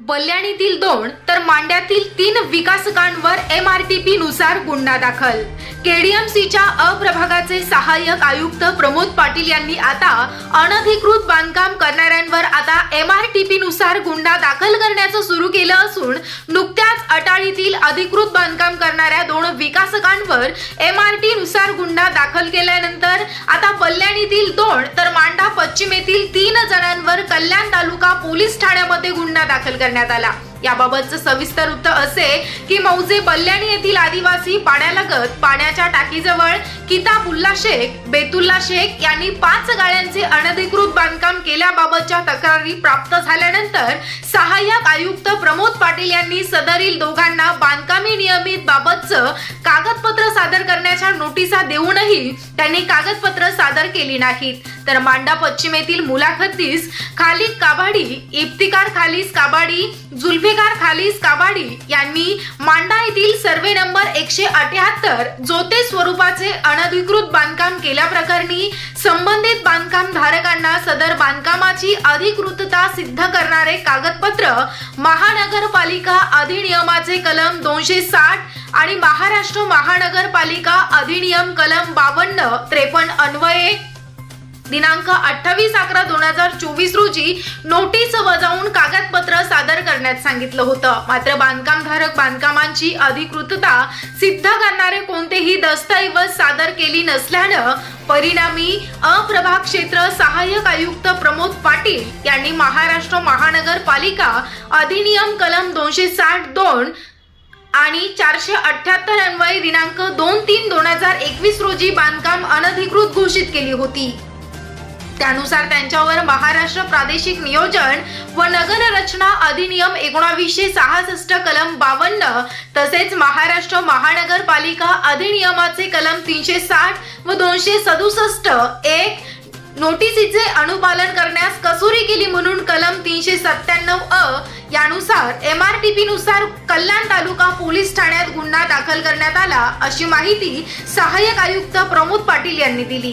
बल्याणीतील दोन तर मांड्यातील तीन विकासकांवर एम आर टी पी नुसार गुन्हा दाखल. केडीएमसीच्या अप्रभागाचे सहाय्यक आयुक्त प्रमोद पाटील यांनी आता अनधिकृत बांधकाम करणाऱ्यांवर आता एम आर टी पी नुसार गुन्हा दाखल करण्याचं सुरू केलं असून नुकत्याच अटाळीतील अधिकृत बांधकाम करणाऱ्या दोन विकासकांवर एम आर टी नुसार गुन्हा दाखल केल्यानंतर आता बल्याणीतील दोन तर मांडा पश्चिम कल्याण तालुका पोलीस ठाण्यामध्ये गुन्हा दाखल करण्यात आला. याबाबतचं सविस्तर वृत्त असे की मौजे बल्याणी येथील आदिवासी पाण्यालगत पाण्याच्या टाकीजवळ किताबुल्ला शेख बेतुल्ला शेख यांनी पाच गाड्यांचे अनधिकृत बांधकाम केल्याबाबतच्या तक्रारी प्राप्त झाल्यानंतर सहाय्यक आयुक्त प्रमोद पाटील यांनी सदरील दोघांना बांधकामी नियमित बाबतचं कागदपत्र सादर करण्याच्या नोटिसा देऊनही त्यांनी कागदपत्र सादर केली नाहीत. तर मांडा पश्चिमेतील मुलाखतीस खाली काबाडी इफ्तिकार खालीस काबाडी जुल्फिकार खालीस काबाडी यांनी मांडा येथील सर्वे नंबर एकशे अठ्याहत्तर जोते स्वरूपाचे अनधिकृत बांधकाम केल्याप्रकरणी संबंधित बांधकाम धारकांना सदर बांधकामाची अधिकृतता सिद्ध करणारे कागदपत्र महानगरपालिका अधिनियमाचे कलम दोनशे साठ आणि महाराष्ट्र महानगरपालिका अधिनियम कलम बावन्न त्रेपन्न अन्वये. दिनांक अठ्ठावीस अकरा दोन हजार चोवीस रोजी नोटीस बजावून कागदपत्र सादर करण्यात सांगितलं होतं. मात्र बांधकामधारक बांधकामांची अधिकृतता सिद्ध करणारे कोणतेही दस्तऐवज सादर केली नसल्यानं परिणामी अप्रभाग क्षेत्र सहाय्यक आयुक्त प्रमोद पाटील यांनी महाराष्ट्र महानगरपालिका अधिनियम कलम दोनशे साठ दोन आणि चारशे अठ्याहत्तर अन्वये दिनांक दोन तीन दोन हजार एकवीस रोजी बांधकाम अनधिकृत घोषित केली होती. त्यानुसार त्यांच्यावर महाराष्ट्र प्रादेशिक नियोजन व नगर रचना अधिनियम एकोणावीसशे सहासष्ट कलम बावन्न तसेच महाराष्ट्र महानगरपालिका अधिनियमाचे कलम तीनशे साठ व दोनशे सदुसष्ट एक नोटिसीचे अनुपालन करण्यास कसुरी केली म्हणून कलम तीनशे सत्त्याण्णव अ यानुसार एम आर टी पी नुसार कल्याण तालुका पोलीस ठाण्यात गुन्हा दाखल करण्यात आला अशी माहिती सहाय्यक आयुक्त प्रमोद पाटील यांनी दिली.